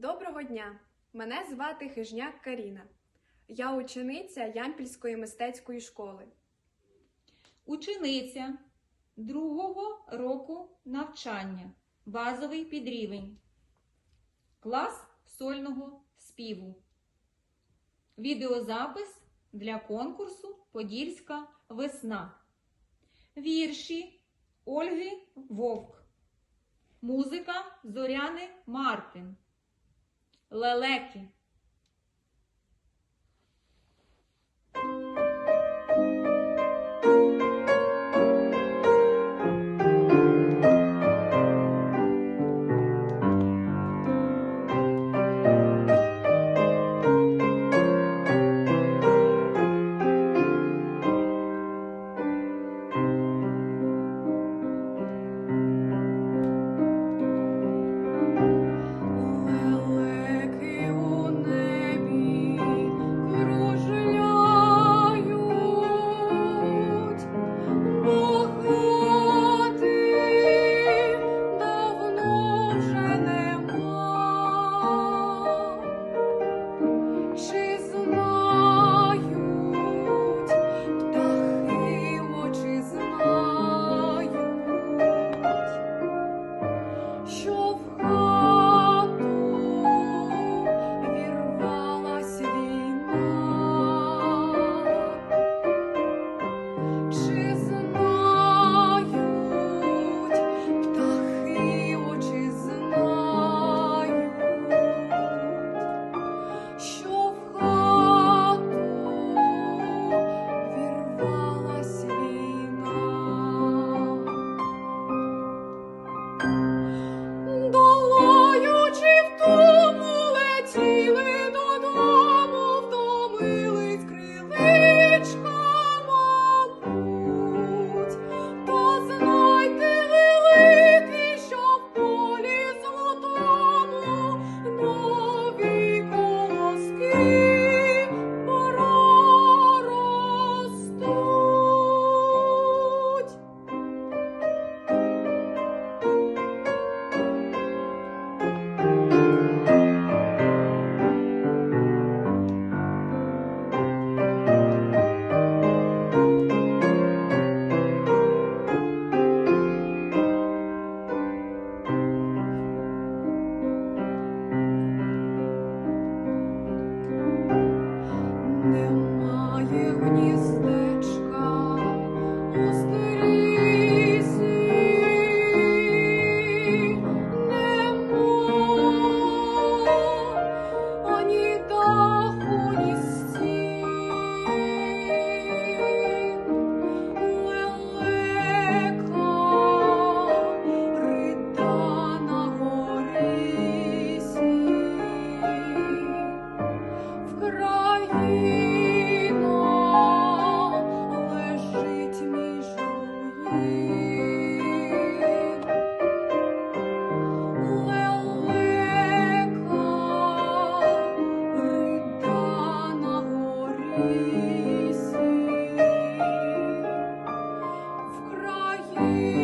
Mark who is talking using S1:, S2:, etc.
S1: Доброго дня! Мене звати Хижняк Каріна. Я учениця Ямпільської мистецької школи.
S2: Учениця другого року навчання. Базовий підрівень. Клас сольного співу. Відеозапис для конкурсу Подільська весна. Вірші Ольги Вовк. Музика Зоряни Мартин. Лелеки. you Thank you.